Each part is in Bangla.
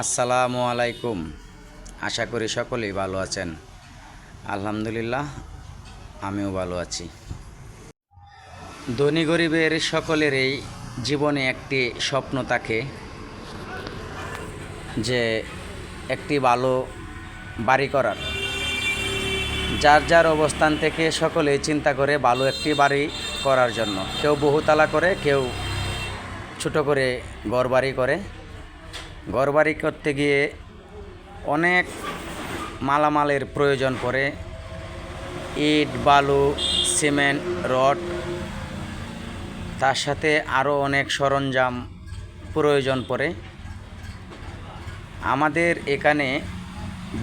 আসসালামু আলাইকুম। আশা করি সকলেই ভালো আছেন। আলহামদুলিল্লাহ, আমিও ভালো আছি। ধনী গরিবের সকলেরই জীবনে একটি স্বপ্ন থাকে যে একটি ভালো বাড়ি করার। যার যার অবস্থান থেকে সকলেই চিন্তা করে ভালো একটি বাড়ি করার জন্য। কেউ বহুতলা করে, কেউ ছোট করে ঘরবাড়ি করে। ঘরবাড়ি করতে গিয়ে অনেক মালামালের প্রয়োজন পড়ে। ইট, বালু, সিমেন্ট, রড, তার সাথে আরও অনেক সরঞ্জাম প্রয়োজন পড়ে। আমাদের এখানে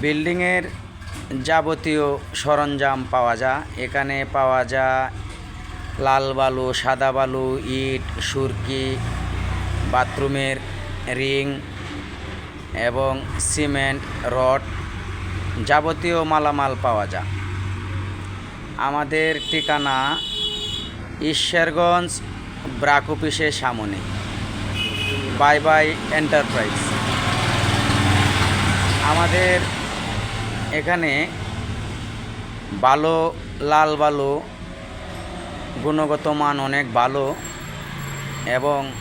বিল্ডিংয়ের যাবতীয় সরঞ্জাম পাওয়া যায়। এখানে পাওয়া যায় লাল বালু, সাদা বালু, ইট, সুরকি, বাথরুমের রিং এবং সিমেন্ট, রড যাবতীয় মালামাল পাওয়া যায়। আমাদের ঠিকানা ঈশ্বরগঞ্জ ব্রাক অফিসের সামনে। বাই বাই এন্টারপ্রাইজ। আমাদের এখানে ভালো, লাল বালু গুণগত মান অনেক ভালো এবং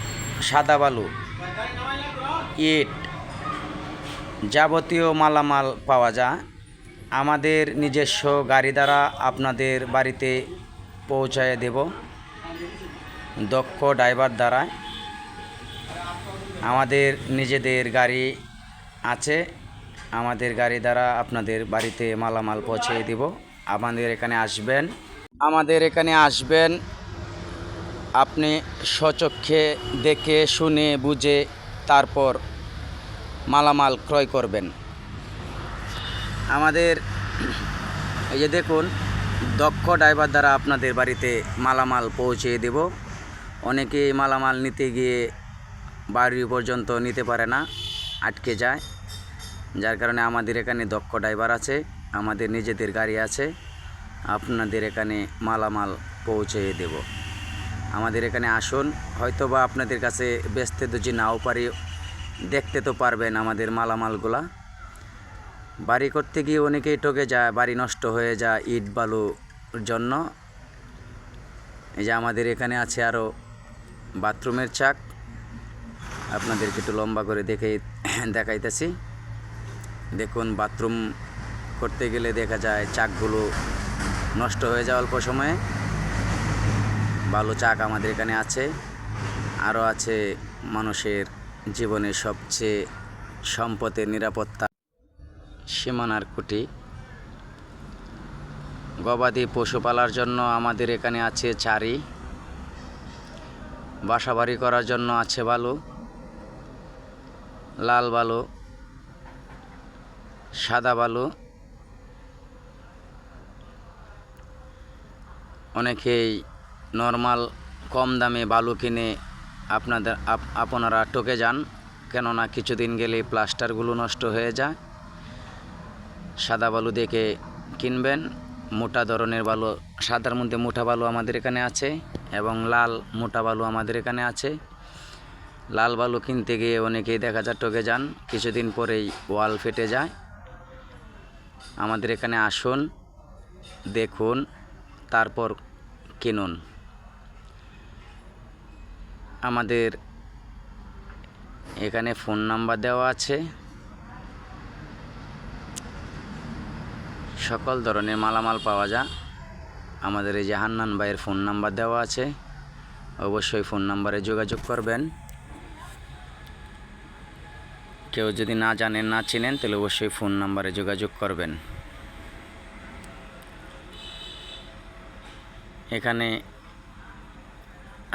সাদা বালু ইট যাবতীয় মালামাল পাওয়া যায়। আমাদের নিজস্ব গাড়ি দ্বারা আপনাদের বাড়িতে পৌঁছায় দেব। দক্ষ ড্রাইভার দ্বারা। আমাদের নিজেদের গাড়ি আছে। আমাদের গাড়ি দ্বারা আপনাদের বাড়িতে মালামাল পৌঁছে দেব। আমাদের এখানে আসবেন। আমাদের এখানে আসবেন। আপনি স্বচক্ষে দেখে, শুনে, বুঝে, তারপর মালামাল ক্রয় করবেন। আমাদের, এই যে দেখুন, দক্ষ ড্রাইভার দ্বারা আপনাদের বাড়িতে মালামাল পৌঁছে দেব। অনেকেই মালামাল নিতে গিয়ে বাড়ি পর্যন্ত নিতে পারে না, আটকে যায়। যার কারণে আমাদের এখানে দক্ষ ড্রাইভার আছে, আমাদের নিজেদের গাড়ি আছে, আপনাদের এখানে মালামাল পৌঁছে দেব। আমাদের এখানে আসুন হয়তো বা আপনাদের কাছে বেচতে যদি নাও পারি দেখতে তো পারবেন আমাদের মালামালগুলা। বাড়ি করতে গিয়ে অনেকেই টকে যায়, বাড়ি নষ্ট হয়ে যায় ইট বালুর জন্য। এই যে আমাদের এখানে আছে আরও বাথরুমের চাক। আপনাদেরকে একটু লম্বা করে দেখে দেখাইতেছি। দেখুন, বাথরুম করতে গেলে দেখা যায় চাকগুলো নষ্ট হয়ে যায় অল্প সময়ে। ভালো চাক আমাদের এখানে আছে। আরও আছে মানুষের জীবনের সবচেয়ে সম্পদের নিরাপত্তা সীমানার কুটি গবাদি পশু পালার জন্য আমাদের এখানে আছে চারি। বাসাবাড়ি করার জন্য আছে বালু। লাল বালু, সাদা বালু। অনেকেই নর্মাল কম দামে বালু কিনে আপনাদের আপনারা টকে যান, কেননা কিছুদিন গেলে প্লাস্টারগুলো নষ্ট হয়ে যায়। সাদা বালু দেখে কিনবেন, মোটা ধরনের বালু, সাদার মধ্যে মোটা বালু আমাদের এখানে আছে এবং লাল মোটা বালু আমাদের এখানে আছে। লাল বালু কিনতে গিয়ে অনেকেই দেখা যায় টকে যান, কিছুদিন পরেই ওয়াল ফেটে যায়। আমাদের এখানে আসুন, দেখুন, তারপর কিনুন। আমাদের এখানে ফোন নাম্বার দেওয়া আছে। সকল ধরনের মালামাল পাওয়া যায় আমাদের এই যে হান্নান ভাইয়ের ফোন নাম্বার দেওয়া আছে। অবশ্যই ফোন নাম্বারে যোগাযোগ করবেন। কেউ যদি না জানেন, না চিনেন, তাহলে অবশ্যই ফোন নাম্বারে যোগাযোগ করবেন। এখানে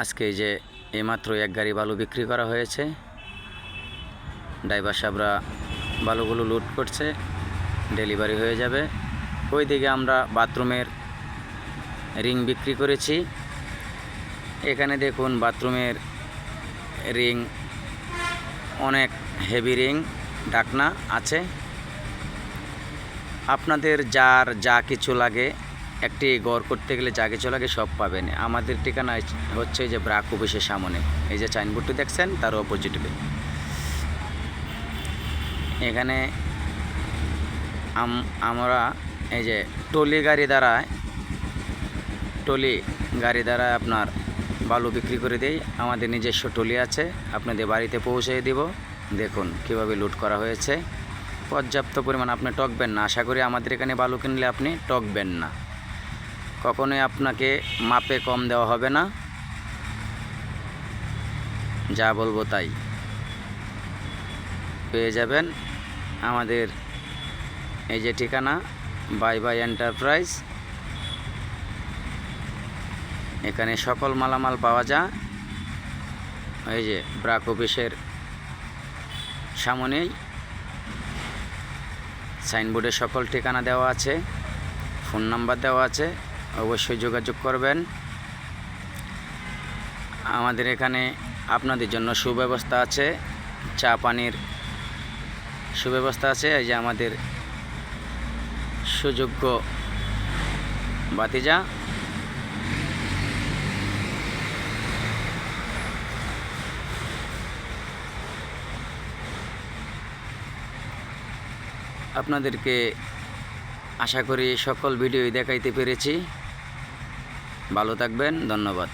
আজকে যে এইমাত্র এক গাড়ি বালু বিক্রি করা হয়েছে। ড্রাইভার সাহেবরা বালুগুলো লুট করছে, ডেলিভারি হয়ে যাবে। ওই দিকে আমরা বাথরুমের রিং বিক্রি করেছি। এখানে দেখুন বাথরুমের রিং, অনেক হেভি রিং ডাকনা আছে। আপনাদের যার যা কিছু লাগে একটি ঘর করতে গেলে যা কিছু লাগে সব পাবেন। আমাদের ঠিকানা হচ্ছে যে ব্রাক অফিসের সামনে। এই যে সাইনবোর্ডটি দেখছেন, তার অপোজিটে এখানে আম- আমরা এই যে টলি গাড়ি দ্বারা, টলি গাড়ি দ্বারা আপনার বালু বিক্রি করে দেই। আমাদের নিজস্ব টলি আছে, আপনাদের বাড়িতে পৌঁছে দিব। দেখুন কীভাবে লুট করা হয়েছে। পর্যাপ্ত পরিমাণ আপনি টকবেন না। আশা করি আমাদের এখানে বালু কিনলে আপনি টকবেন না। কখনোই আপনাকে মাপে কম দেওয়া হবে না। যা বলব তাই। পেয়ে যাবেন আমাদের এই যে ঠিকানা বাই বাই এন্টারপ্রাইজ এখানে সকল মালামাল পাওয়া যায়। এই যে ব্রাক অফিসের সামনেই সাইনবোর্ডে সকল ঠিকানা দেওয়া আছে, ফোন নাম্বার দেওয়া আছে। অবশ্যই যোগাযোগ করবেন। আমাদের এখানে আপনাদের জন্য সুব্যবস্থা আছে। চা পানির সুব্যবস্থা আছে। এই যে আমাদের সুযোগ্য বাতিজা আপনাদেরকে আশা করি সকল ভিডিওই দেখাইতে পেরেছি। ভালো থাকবেন ধন্যবাদ।